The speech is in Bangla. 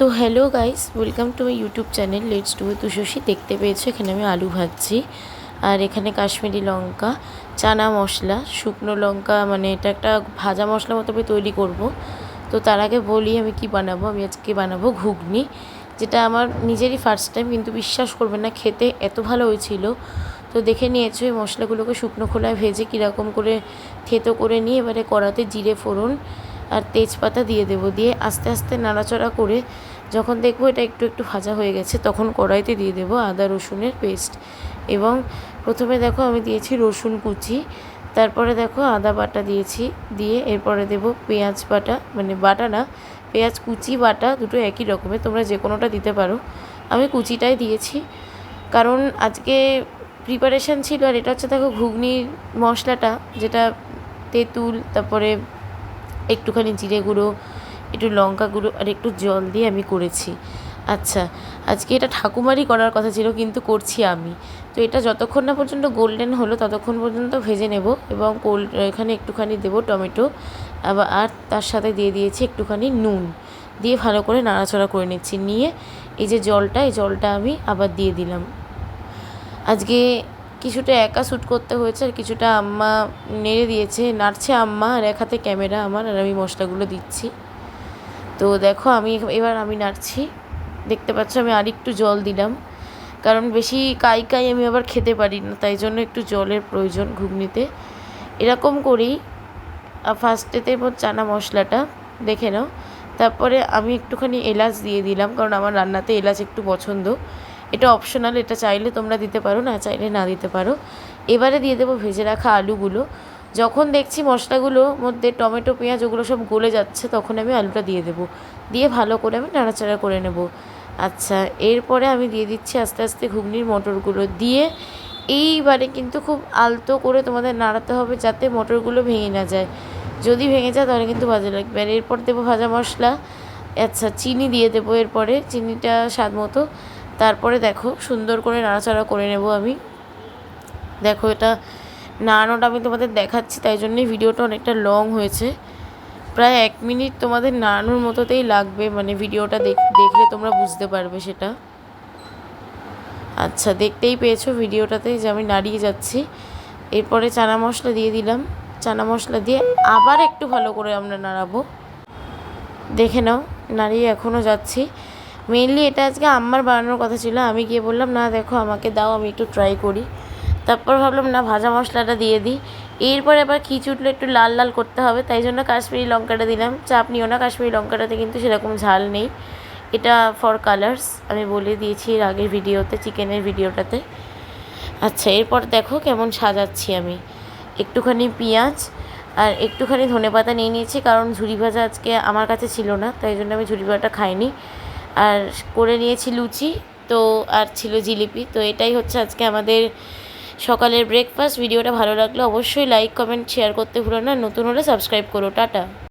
তো hello guys welcome to my YouTube channel let's do তুষসী দেখতে পেয়েছ, এখানে আমি আলু ভাজছি। আর এখানে কাশ্মীরি লঙ্কা, চানা মশলা, শুকনো লঙ্কা মানে এটা একটা ভাজা মশলা মতো আমি তৈরি করব। তো তার আগে বলি আমি কি বানাবো, আমি আজকে বানাবো ঘুগনি, যেটা আমার নিজেরই ফার্স্ট টাইম কিন্তু বিশ্বাস করবে না, খেতে এত ভালো হয়েছিল। তো দেখে নিয়েছো, এই মশলাগুলোকে শুকনো খোলায় ভেজে কীরকম করে থেতো করে নিয়ে, এবারে কড়াতে জিরে ফোড়ন আর তেজপাতা দিয়ে দেবো। দিয়ে আস্তে আস্তে নাড়াচড়া করে যখন দেখব এটা একটু একটু ভাজা হয়ে গেছে, তখন কড়াইতে দিয়ে দেবো আদা রসুনের পেস্ট। এবং প্রথমে দেখো আমি দিয়েছি রসুন কুচি, তারপরে দেখো আদা বাটা দিয়েছি, দিয়ে এরপরে দেবো পেঁয়াজ বাটা মানে বাটা না, পেঁয়াজ কুচি বাটা দুটো একই রকমের, তোমরা যে কোনোটা দিতে পারো। আমি কুচিটাই দিয়েছি, কারণ আজকে প্রিপারেশান ছিল আর এটা হচ্ছে দেখো ঘুগনির মশলাটা, যেটা তেঁতুল, তারপরে একটুখানি জিরে গুঁড়ো, একটু লঙ্কা গুঁড়ো আর একটু জল দিয়ে আমি করেছি। আচ্ছা আজকে এটা ঠাকুমারই করার কথা ছিল, কিন্তু করছি আমি। তো এটা যতক্ষণ না পর্যন্ত গোল্ডেন হলো, ততক্ষণ পর্যন্ত ভেজে নেব এবং কোল্ড এখানে একটুখানি দেবো টমেটো। আবার আর তার সাথে দিয়ে দিয়েছি একটুখানি নুন। দিয়ে ভালো করে নাড়াচাড়া করে নিচ্ছি। নিয়ে এই যে জলটা, এই জলটা আমি আবার দিয়ে দিলাম। আজকে কিছুটা একা শ্যুট করতে হয়েছে আর কিছুটা আম্মা নেড়ে দিয়েছে, নাড়ছে আম্মা আর এক হাতে ক্যামেরা আমার আর আমি মশলাগুলো দিচ্ছি। তো দেখো আমি এবার আমি নাড়ছি। দেখতে পাচ্ছ আমি আরেকটু জল দিলাম। কারণ বেশি কাই কাই আমি আবার খেতে পারি না, তাই জন্য একটু জলের প্রয়োজন ঘুগনিতে। এরকম করেই ফার্স্টেতে চানা মশলাটা দেখে নাও। তারপরে আমি একটুখানি এলাচ দিয়ে দিলাম, কারণ আমার রান্নাতে এলাচ একটু পছন্দ। এটা অপশনাল এটা চাইলে তোমরা দিতে পারো, না চাইলে না দিতে পারো। এবারে দিয়ে দেবো ভেজে রাখা আলুগুলো। যখন দেখছি মশলাগুলোর মধ্যে টমেটো, পেঁয়াজ, ওগুলো সব গলে যাচ্ছে, তখন আমি আলুটা দিয়ে দেবো। দিয়ে ভালো করে আমি নাড়াচাড়া করে নেব। আচ্ছা এরপরে আমি দিয়ে দিচ্ছি আস্তে আস্তে ঘুগনির মটরগুলো। দিয়ে এইবারে কিন্তু খুব আলতো করে তোমাদের নাড়াতে হবে যাতে মটরগুলো ভেঙে না যায়। যদি ভেঙে যায় তাহলে কিন্তু ভাজা লাগবে। আর এরপর দেবো ভাজা মশলা। আচ্ছা চিনি দিয়ে দেবো এরপরে। চিনিটা স্বাদ মতো। তারপরে দেখো, সুন্দর করে নাড়াচাড়া করে নেব আমি। দেখো, এটা নাড়ানোটা আমি তোমাদের দেখাচ্ছি, তাই জন্যই ভিডিওটা অনেকটা লং হয়েছে। প্রায় এক মিনিট তোমাদের নাড়ানোর মতোতেই লাগবে মানে ভিডিওটা দেখলে তোমরা বুঝতে পারবে সেটা। আচ্ছা দেখতেই পেয়েছ ভিডিওটাতে যে আমি নাড়িয়ে যাচ্ছি। এরপরে চানা মশলা দিয়ে দিলাম। চানা মশলা দিয়ে আবার একটু ভালো করে আমরা নাড়াবো। দেখে নাও, নাড়িয়ে এখনও যাচ্ছি। মেনলি এটা আজকে আম্মার বানানোর কথা ছিল। আমি গিয়ে বললাম, না, দেখো, আমাকে দাও, আমি একটু ট্রাই করি। তারপর ভাবলাম, না, ভাজা মশলাটা দিয়ে দিই। এরপরে আবার খিচুড়লে একটু লাল লাল করতে হবে, তাই জন্য কাশ্মীরি লঙ্কাটা দিলাম। চাপ নিও না, কাশ্মীরি লঙ্কাটাতে কিন্তু সেরকম ঝাল নেই। এটা ফর কালার্স আমি বলে দিয়েছি এর আগের ভিডিওতে, চিকেনের ভিডিওটাতে। আচ্ছা এরপর দেখো কেমন সাজাচ্ছি আমি। একটুখানি পেঁয়াজ আর একটুখানি ধনে পাতা নিয়ে নিয়েছি, কারণ ঝুড়ি ভাজা আজকে আমার কাছে ছিল না, তাই জন্য আমি ঝুড়ি ভাজাটা খাইনি। আর করে নিয়েছি লুচি, তো আর ছিল জিলিপি। তো এটাই হচ্ছে আজকে আমাদের সকালের ব্রেকফাস্ট ভিডিওটা ভালো লাগলে অবশ্যই লাইক কমেন্ট শেয়ার করতে ভুলো না। নতুন হলে সাবস্ক্রাইব করো। টাটা।